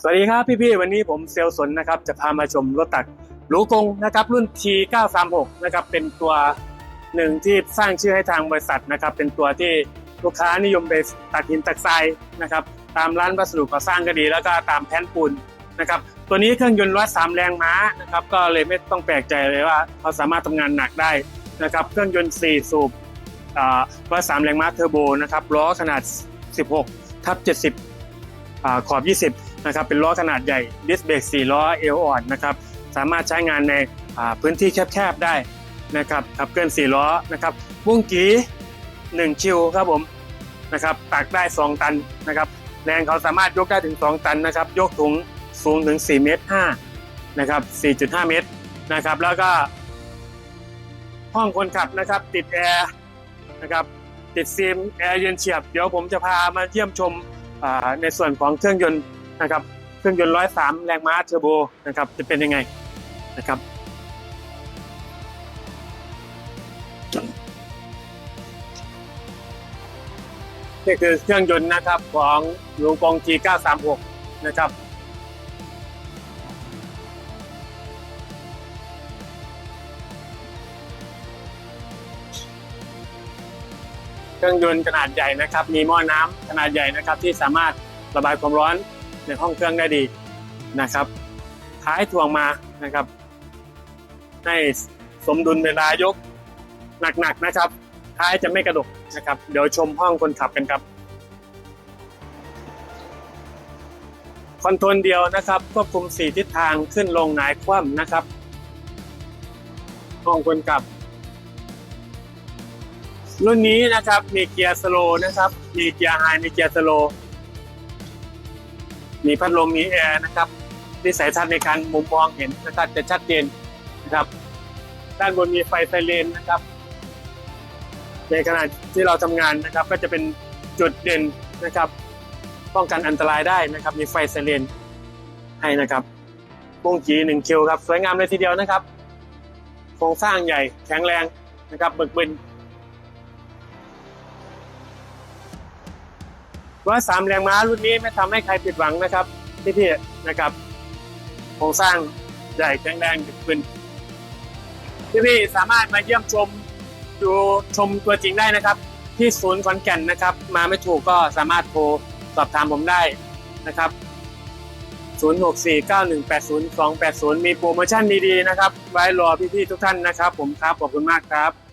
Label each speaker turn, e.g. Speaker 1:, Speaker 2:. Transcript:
Speaker 1: สวัสดีครับพี่ๆวันนี้ผมเซลสนนะครับจะพามาชมรถตักหรูกงนะครับรุ่น T936 นะครับเป็นตัวหนึ่งที่สร้างชื่อให้ทางบริษัทนะครับ เป็นตัวที่ลูกค้านิยมไปตักหินตักทรายนะครับ ตามร้านวัสดุก่อสร้างก็ดี แล้วก็ตามแผ่นปูนนะครับ ตัวนี้เครื่องยนต์ร้อยสามแรงม้านะครับ ก็เลยไม่ต้องแปลกใจเลยว่าเขาสามารถทำงานหนักได้นะครับ เครื่องยนต์ 4 สูบร้อยสามแรงม้าเทอร์โบนะครับล้อขนาด 16ทับ70 ขอบ 20 นะครับ เป็นล้อขนาดใหญ่ดิสเบรก4ล้อเอวอ่อนนะครับ สามารถใช้งานในพื้นที่แคบๆได้นะครับ ขับเคลื่อน4ล้อนะครับวงกี1คิวครับผมนะครับ ตักได้ 2 ตันนะครับ แรงเขาสามารถยกได้ถึง 2 ตันนะครับ ยกถุงสูงถึง 4 เมตร5นะครับ 4.5 เมตรนะครับ แล้วก็ ห้องคนขับนะครับ ติดแอร์นะครับ ติดซีมแอร์เย็นเฉียบ เดี๋ยวผมจะพามาเยี่ยมชม ในส่วนของเครื่องยนต์นะครับ เครื่องยนต์ร้อยสามแรงม้าเทอร์โบนะครับ จะเป็นยังไงนะครับนี่คือเครื่องยนต์นะครับของลูกองจี936 นะครับ รื่องยนต์ขนาดใหญ่นะครับ มีหม้อน้ำขนาดใหญ่นะครับ ที่สามารถระบายความร้อนในห้องเครื่องได้ดีนะครับท้ายถ่วงมานะครับ ให้สมดุลเวลายกหนักๆนะครับ ท้ายจะไม่กระดกนะครับ เดี๋ยวชมห้องคนขับกันครับคอนโทรลเดียวนะครับควบคุมสี่ทิศทางขึ้นลงหงายคว่ำนะครับห้องคนขับ รุ่นนี้นะครับมีเกียร์สโลว์นะครับ มีเกียร์ไฮมีเกียร์สโลว์มีพัดลมมีแอร์นะครับวิสัยทัศน์ในการมุมมองเห็นนะครับจะชัดเจนนะครับ ด้านบนมีไฟไซเรนนะครับ ในขณะที่เราทำงานนะครับ ก็จะเป็นจุดเด่นนะครับ ป้องกันอันตรายได้นะครับ มีไฟไซเรนให้นะครับวงจีหนึ่งคิวครับ สวยงามเลยทีเดียวนะครับโครงสร้างใหญ่แข็งแรงนะครับเบิกบึน ร้อยสามแรงม้ารุ่นนี้ไม่ทำให้ใครผิดหวังนะครับพี่ๆนะครับโครงสร้างใหญ่แข็งแรงดึกบึนพี่ๆสามารถมาเยี่ยมชมดูชมตัวจริงได้นะครับ ที่ศูนย์ขอนแก่นนะครับ มาไม่ถูกก็สามารถโทรสอบถามผมได้นะครับ 0649180280 มีโปรโมชั่นดีๆนะครับ ไว้รอพี่ๆทุกท่านนะครับ ผมครับขอบคุณมากครับ